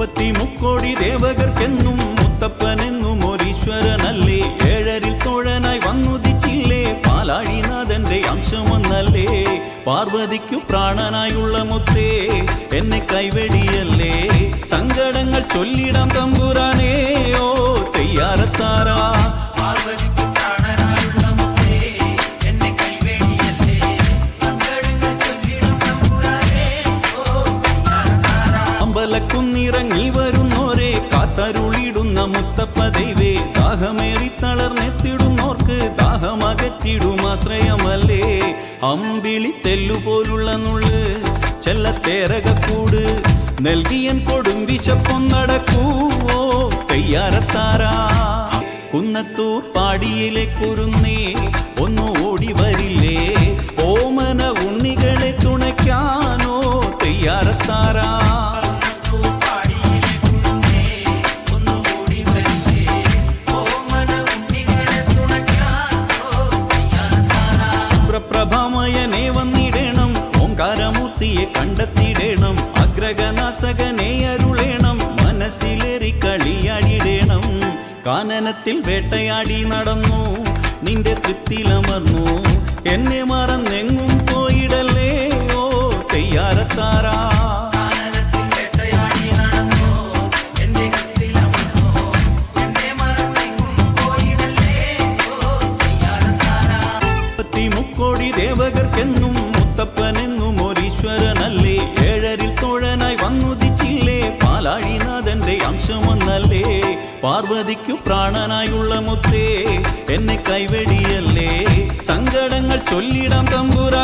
മുപ്പത്തി മുക്കോടി ദേവകർക്കെന്നും മുത്തപ്പനെന്നും ഒരീശ്വരനല്ലേ? ഏഴരിൽ തോഴനായി വന്നുദിച്ചില്ലേ? പാലാഴിനാഥന്റെ അംശമൊന്നല്ലേ? പാർവതിക്കു പ്രാണനായുള്ള മുത്തേ എന്നെ കൈവെടിയല്ലേ? സങ്കടങ്ങൾ ചൊല്ലിടാം തമ്പുരാനേ. കയ്യാറത്താരാ. വരുന്നോരേ കാത്തരുളിടുന്ന മുത്തപ്പ ദൈവേ ദാഹമേറി തളർന്നെത്തിടുന്നോർക്ക് ദാഹമകറ്റിടുമാശ്രയമല്ലേ അമ്പിളി തെല്ലുപോലുള്ള നുള്ള് ചെല്ലത്തേരകൂട് നൽകിയൻ കൊടും വിശപ്പൊന്നടക്കൂവോ തയ്യാറത്താരാ കുന്നത്തൂർ പാടിയിലെ കുരുന്നേ സുപ്രഭമയനെ വന്നിടേണം ഓങ്കാരമൂർത്തിയെ കണ്ടെത്തിടണം അഗ്രഗനാസകനെ അരുളേണം മനസ്സിലേറി കളിയാടിടേണം. കാനനത്തിൽ വേട്ടയാടി നടന്നു നിന്റെ തൃപ്തിലമർന്നു എന്നെ മറന്നെങ്ങും പോയിടല്ലേ ഓ തെയ്യാറത്താറാ ദേവകർക്കെന്നും മുത്തപ്പനെന്നും ഒരീശ്വരനല്ലേ? ഏഴരിൽ തോഴനായി വന്നുദിച്ചില്ലേ? പാലാഴിനാഥന്റെ അംശമൊന്നല്ലേ? പാർവതിക്കു പ്രാണനായുള്ള മുത്തേ എന്നെ കൈവെടിയല്ലേ? സങ്കടങ്ങൾ ചൊല്ലിടാം തമ്പുരാനേ